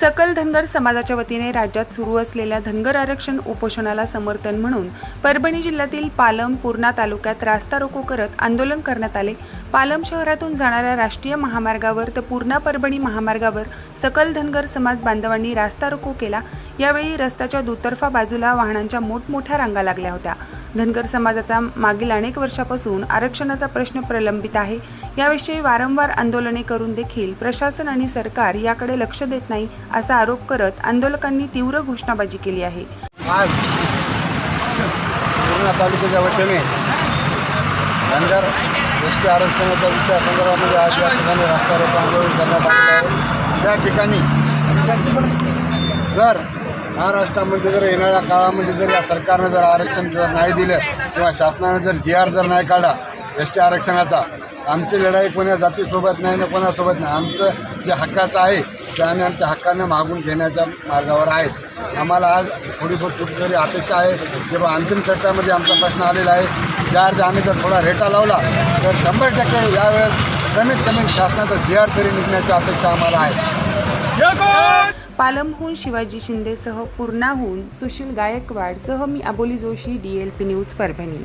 सकल धनगर समाजाच्या वतीने राज्यात सुरू असलेल्या धनगर आरक्षण उपोषणाला समर्थन म्हणून परभणी जिल्ह्यातील पालम पूर्णा तालुक्यात रास्ता रोको करत आंदोलन करण्यात आले. पालम शहरातून जाणाऱ्या राष्ट्रीय महामार्गावर तर पूर्णा परभणी महामार्गावर सकल धनगर समाज बांधवांनी रास्ता रोको केला. यावेळी रस्त्याच्या दुतर्फा बाजूला वाहनांच्या मोठमोठ्या रांगा लागल्या होत्या. धनगर समाजाचा मागील अनेक वर्षापासून आरक्षणाचा प्रश्न प्रलंबित आहे. याविषयी वारंवार आंदोलने करून देखील प्रशासन आणि सरकार याकडे लक्ष देत नाही असा आरोप करत आंदोलकांनी तीव्र घोषणाबाजी केली आहे. आज पूर्णा तालुक्याच्या वतीने धनगर एस टी आरक्षणाच्या विषयासंदर्भामध्ये आज या ठिकाणी रस्ता रोको आंदोलन करण्यात आलेलं आहे. त्या ठिकाणी जर महाराष्ट्रामध्ये जर येणाऱ्या काळामध्ये जर या सरकारनं जर आरक्षण जर नाही दिलं किंवा शासनानं जर जी आर जर नाही काढला एस टी आरक्षणाचा आमची लढाई कोण्या जातीसोबत नाही ना कोणासोबत नाही आमचं जे हक्काचं आहे ते आम्ही आमच्या हक्कानं मागून घेण्याच्या मार्गावर आहेत आम्हाला आज थोडीफार कुठेतरी अपेक्षा आहे जेव्हा अंतिम चर्चामध्ये आमचा प्रश्न आलेला आहे. ज्या अर्ज आम्ही जर थोडा रेटा लावला तर शंभर टक्के यावेळेस कमीत कमी शासनाचा जी आर तरी निघण्याची अपेक्षा आम्हाला आहे. पालमहून शिवाजी शिंदेसह पूर्णाहून सुशील गायकवाडसह मी Aboli Joshi D L P news Parbhani.